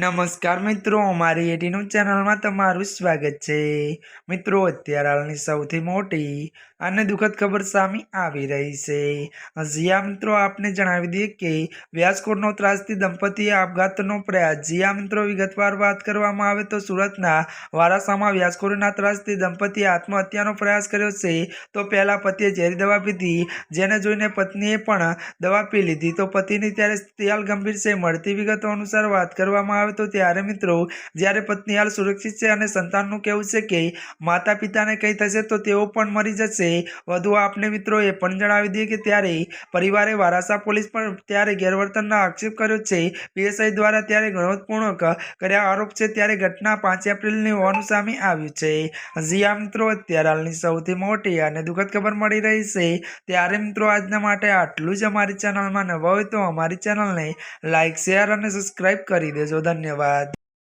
નમસ્કાર મિત્રો, અમારી એટીનું ચેનલમાં તમારું સ્વાગત છે. મિત્રો, અત્યારે હાલની સૌથી મોટી અને દુઃખદ ખબર સામે આવી રહી છે. જીયા મિત્રો, આપને જણાવી દઈએ કે વ્યાસકોટનો ત્રાસથી દંપતીએ આપઘાતનો પ્રયાસ. જીયા મિત્રો, વિગતવાર વાત કરવામાં આવે તો સુરતના વારાસામાં વ્યાસકોટના ત્રાસથી દંપતીએ આત્મહત્યાનો પ્રયાસ કર્યો છે. તો પહેલાં પતિએ ઝેરી દવા પીધી, જેને જોઈને પત્નીએ પણ દવા પી લીધી. તો પતિની ત્યારે હાલ ગંભીર છે. મળતી વિગતો અનુસાર વાત કરવામાં આવે તો ત્યારે મિત્રો, જ્યારે પત્ની હાલ સુરક્ષિત છે અને સંતાનનું કહેવું છે કે માતા પિતાને કંઈ થશે તો તેઓ પણ મરી જશે. વધુ આપને મિત્રો એ પણ જણાવી દઈએ કે ત્યારે પરિવારે વારાસા પોલીસ પણ ત્યારે ગેરવર્તનનો આક્ષેપ કર્યો છે. પીએસઆઈ દ્વારા ત્યારે ગણવતપૂર્વક કર્યા આરોપ છે ત્યારે ઘટના પાંચ એપ્રિલની હોવાનું સામે આવ્યું છે. જીયા મિત્રો અત્યારે હાલની સૌથી મોટી અને દુઃખદ ખબર મળી રહી છે. ત્યારે મિત્રો આજના માટે આટલું જ અમારી ચેનલમાં નવા હોય તો અમારી ચેનલને લાઇક શેર અને સબસ્ક્રાઇબ કરી દેજો. ધન્યવાદ.